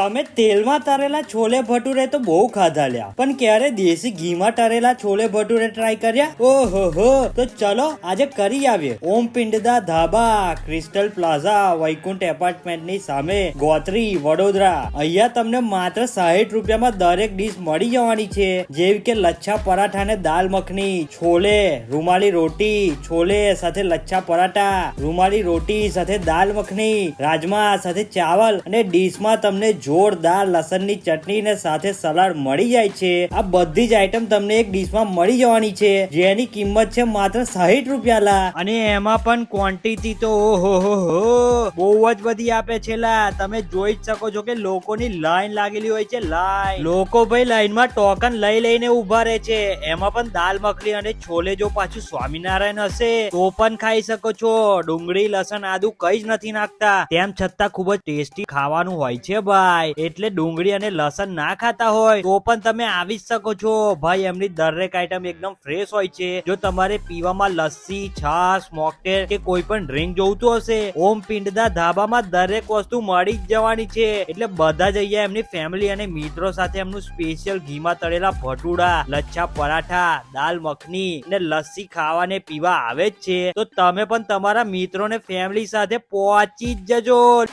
તમે તેલમાં તરેલા છોલે ભટુરે તો બહુ ખાધા લ્યા. પણ ક્યારે દેશી ઘીમાં તરેલા છોલે ભટુરે ટ્રાય કર્યા? ઓહો હો. તો ચલો, આજે કરી આવીએ. ઓમ પિંડદા ધાબા ક્રિસ્ટલ પ્લાઝા વૈકુંઠ એપાર્ટમેન્ટની સામે, ગોત્રી, વડોદરા. અહીંયા તમને માત્ર સાહીઠ રૂપિયામાં દરેક ડીશ મળી જવાની છે. જેવી કે લચ્છા પરાઠા ને દાલ મખની, છોલે, રૂમાલી રોટી, છોલે સાથે લચ્છા પરાઠા, રૂમાલી રોટી સાથે દાલ મખની, રાજમા સાથે ચાવલ અને ડીશમાં તમને જોરદાર લસણની ચટણી ને સાથે સલાડ મળી જાય છે. આ બધી જ આઈટમ તમને એક ડીશમાં મળી જવાની છે. જેની કિંમત છે માત્ર સાહીઠ રૂપિયા લા અને એમાં પણ ક્વોન્ટિટી તો ઓહો હો હો બહુ જ બધી આપે છે લા. તમે જોઈ જ શકો છો કે લોકોની લાઈન લાગેલી હોય છે, લાઈન. લોકો ભાઈ લાઈનમાં ટોકન લઈ લઈને ઊભા રહે છે. એમાં પણ દાલ મખલી અને છોલે જો પાછું સ્વામિનારાયણ હશે, તો પણ ખાઈ શકો છો. ડુંગળી, લસણ આદુ કઈ જ નથી નાખતા. તેમ છતાં ખૂબ જ ટેસ્ટી ખાવાનું હોય છે ભાઈ. એટલે ડુંગળી અને લસણ ના ખાતા હોય, તો પણ તમે આવી શકો છો. ભાઈ, એમની દરેક આઈટમ એકદમ ફ્રેશ હોય છે. જો તમારે પીવામાં લસ્સી છાસ મોકટેલ કે કોઈ પણ ડ્રિંક જોઈતું હશે, ઓમ પિંડના ધાબામાં દરેક વસ્તુ મળી જ જવાની છે. એટલે બધા જ અહીંયા એમની ફેમિલી અને મિત્રો સાથે એમનું સ્પેશિયલ ઘીમાં તળેલા ભટુડા, લચ્છા પરાઠા, દાલ મખની ને લસ્સી ખાવા ને પીવા આવે જ છે. તો તમે પણ તમારા મિત્રો ને ફેમિલી સાથે પહોંચી જ જજો.